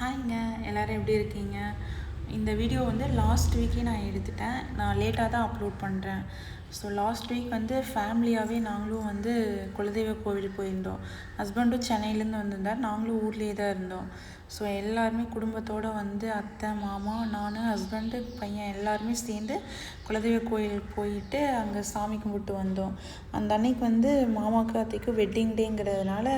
ஹாய்ங்க எல்லோரும் எப்படி இருக்கீங்க? இந்த வீடியோ வந்து லாஸ்ட் வீக்கே நான் எடுத்துட்டேன். நான் லேட்டாக தான் அப்லோட் பண்ணுறேன் ஸோ லாஸ்ட் வீக் வந்து ஃபேமிலியாகவே நாங்களும் வந்து குலதெய்வ கோவில் போயிருந்தோம். ஹஸ்பண்டும் சென்னையிலேருந்து வந்திருந்தார். நாங்களும் ஊர்லேயே தான் இருந்தோம். ஸோ எல்லாருமே குடும்பத்தோடு வந்து அத்தை மாமா நான் ஹஸ்பண்டு பையன் எல்லாருமே சேர்ந்து குலதெய்வ கோயில் போயிட்டு அங்கே சாமி கும்பிட்டு வந்தோம். அந்த அன்னைக்கு வந்து மாமா அத்தைக்கும் வெட்டிங் டேங்கிறதுனால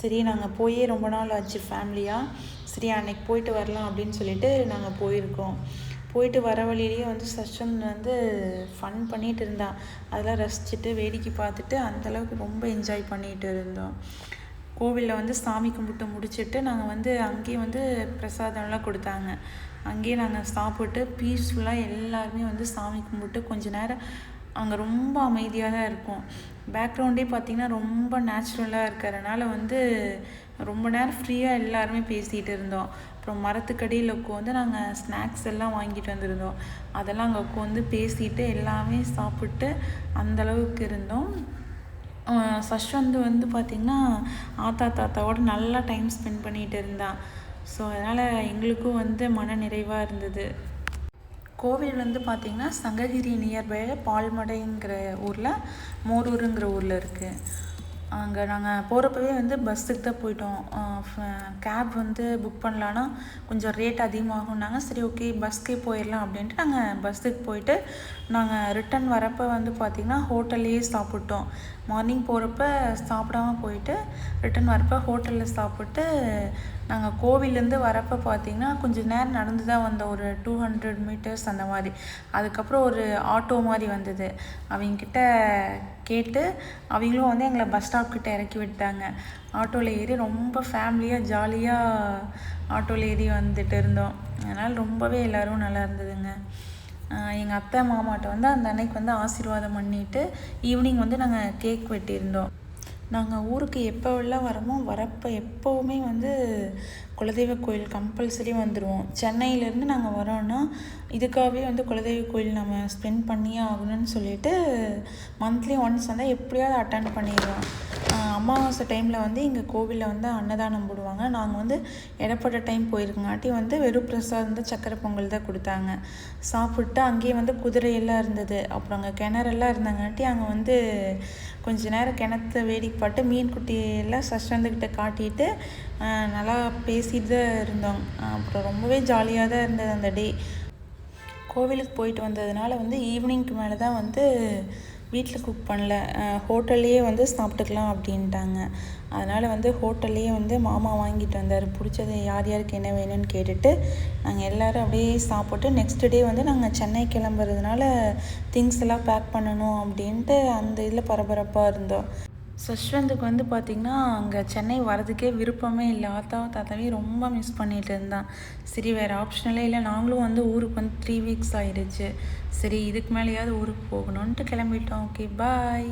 சரி நாங்கள் போயே ரொம்ப நாள் ஆச்சு ஃபேமிலியாக சரி அன்னைக்கு போயிட்டு வரலாம் அப்படின்னு சொல்லிட்டு நாங்கள் போயிருக்கோம். போயிட்டு வர வழியிலேயே வந்து சச்சன் வந்து ஃபன் பண்ணிகிட்டு இருந்தான். அதெல்லாம் ரசிச்சுட்டு வேடிக்கை பார்த்துட்டு அந்தளவுக்கு ரொம்ப என்ஜாய் பண்ணிகிட்டு இருந்தோம். கோவிலில் வந்து சாமி கும்பிட்டு முடிச்சுட்டு நாங்கள் வந்து அங்கேயே வந்து பிரசாதம்லாம் கொடுத்தாங்க. அங்கேயே நாங்கள் சாப்பிட்டு பீஸ்ஃபுல்லாக எல்லாருமே வந்து சாமி கும்பிட்டு கொஞ்ச நேரம் அங்கே ரொம்ப அமைதியாக தான் இருக்கும் பேக்ரவுண்டே பார்த்திங்கன்னா ரொம்ப நேச்சுரலாக இருக்கிறனால வந்து ரொம்ப நேரம் ஃப்ரீயாக எல்லாருமே பேசிகிட்டு இருந்தோம். அப்புறம் மரத்துக்கடியில் உட்காந்து நாங்கள் ஸ்நாக்ஸ் எல்லாம் வாங்கிட்டு வந்திருந்தோம். அதெல்லாம் அங்கே உட்காந்து பேசிட்டு எல்லாமே சாப்பிட்டு அந்தளவுக்கு இருந்தோம். சஷ்வந்த் வந்து பார்த்திங்கன்னா ஆத்தா தாத்தாவோட நல்லா டைம் ஸ்பெண்ட் பண்ணிகிட்டு இருந்தான். ஸோ அதனால் எங்களுக்கும் வந்து மன நிறைவாக இருந்தது. கோவில் வந்து பார்த்திங்கன்னா சங்ககிரி நியர்பை பால்மடைங்கிற ஊரில் மோரூருங்கிற ஊரில் இருக்குது அங்கே நாங்கள் போகிறப்பவே வந்து பஸ்ஸுக்கு தான் போயிட்டோம். கேப் வந்து புக் பண்ணலான்னா கொஞ்சம் ரேட் அதிகமாகும்னாங்க. சரி ஓகே பஸ்க்கே போயிடலாம் அப்படின்ட்டு நாங்கள் பஸ்ஸுக்கு போயிட்டு நாங்கள் ரிட்டன் வரப்போ வந்து பார்த்திங்கன்னா ஹோட்டல்லையே சாப்பிட்டோம். மார்னிங் போகிறப்ப சாப்பிடாம போயிட்டு ரிட்டன் வரப்போ ஹோட்டலில் சாப்பிட்டு நாங்கள் கோவிலேருந்து வரப்போ பார்த்திங்கன்னா கொஞ்சம் நேரம் நடந்து தான் வந்தோம். ஒரு டூ ஹண்ட்ரட் மீட்டர்ஸ் அந்த மாதிரி. அதுக்கப்புறம் ஒரு ஆட்டோ மாதிரி வந்தது. அவங்கக்கிட்ட கேட்டு அவங்களும் வந்து எங்களை பஸ் ஸ்டாப் கிட்ட இறக்கி விட்டாங்க. ஆட்டோவில் ஏறி ரொம்ப ஃபேமிலியாக ஜாலியாக ஆட்டோவில் ஏறி வந்துட்டு இருந்தோம். அதனால் ரொம்பவே எல்லோரும் நல்லா இருந்ததுங்க. எங்கள் அத்தை மாமாட்ட வந்து அந்த அன்னைக்கு வந்து ஆசீர்வாதம் பண்ணிவிட்டு ஈவினிங் வந்து நாங்கள் கேக் வெட்டியிருந்தோம். நாங்கள் ஊருக்கு எப்போவெல்லாம் வரமோ வரப்போ எப்போவுமே வந்து குலதெய்வ கோயில் கம்பல்சரி வந்துடுவோம் சென்னையிலேருந்து நாங்கள் வரோன்னா இதுக்காகவே வந்து குலதெய்வ கோயில் நம்ம ஸ்பெண்ட் பண்ணியே ஆகணும்னு சொல்லிட்டு மந்த்லி ஒன்ஸ் வந்தால் எப்படியாவது அட்டன் பண்ணிடுவோம். அமாவாசை டைமில் வந்து இங்கே கோவிலில் வந்து அன்னதானம் போடுவாங்க. நாங்கள் வந்து இடப்பட்ட டைம் போயிருக்கங்காட்டி வந்து வெறும் பிரசாதம் தான் சக்கரை பொங்கல் தான் கொடுத்தாங்க. சாப்பிட்டு அங்கேயே வந்து குதிரையெல்லாம் இருந்தது. அப்புறம் அங்கே கிணறெல்லாம் இருந்தங்காட்டி அங்கே வந்து கொஞ்ச நேரம் கிணத்து வேடிக்கை பாட்டு மீன் குட்டியெல்லாம் சஷ்டந்துக்கிட்ட காட்டிட்டு நல்லா பேசிட்டு தான் இருந்தோம். அப்புறம் ரொம்பவே ஜாலியாக தான் இருந்தது அந்த டே கோவிலுக்கு போயிட்டு வந்ததுனால வந்து ஈவினிங்க்கு மேலே தான் வந்து வீட்டில் குக் பண்ணல. ஹோட்டல்லையே வந்து சாப்பிட்டுக்கலாம் அப்படின்ட்டாங்க. அதனால் வந்து ஹோட்டல்லையே வந்து மாமா வாங்கிட்டு வந்தார். பிடிச்சது யார் யாருக்கு என்ன வேணும்னு கேட்டுட்டு நாங்கள் எல்லோரும் அப்படியே சாப்பிட்டு நெக்ஸ்ட் டே வந்து நாங்கள் சென்னை கிளம்புறதுனால திங்ஸ் எல்லாம் பேக் பண்ணணும் அப்படின்ட்டு அந்த இதில் பரபரப்பாக இருந்தோம். சஷ்வந்துக்கு வந்து பார்த்திங்கன்னா அங்கே சென்னை வரதுக்கே விருப்பமே இல்லை. ஆத்தாவும் தாத்தாவையும் ரொம்ப மிஸ் பண்ணிகிட்டு இருந்தான். சரி வேறு ஆப்ஷனலே இல்லை. நாங்களும் வந்து ஊருக்கு வந்து த்ரீ வீக்ஸ் ஆயிடுச்சு. சரி இதுக்கு மேலேயாவது ஊருக்கு போகணுன்ட்டு கிளம்பிட்டோம். Okay bye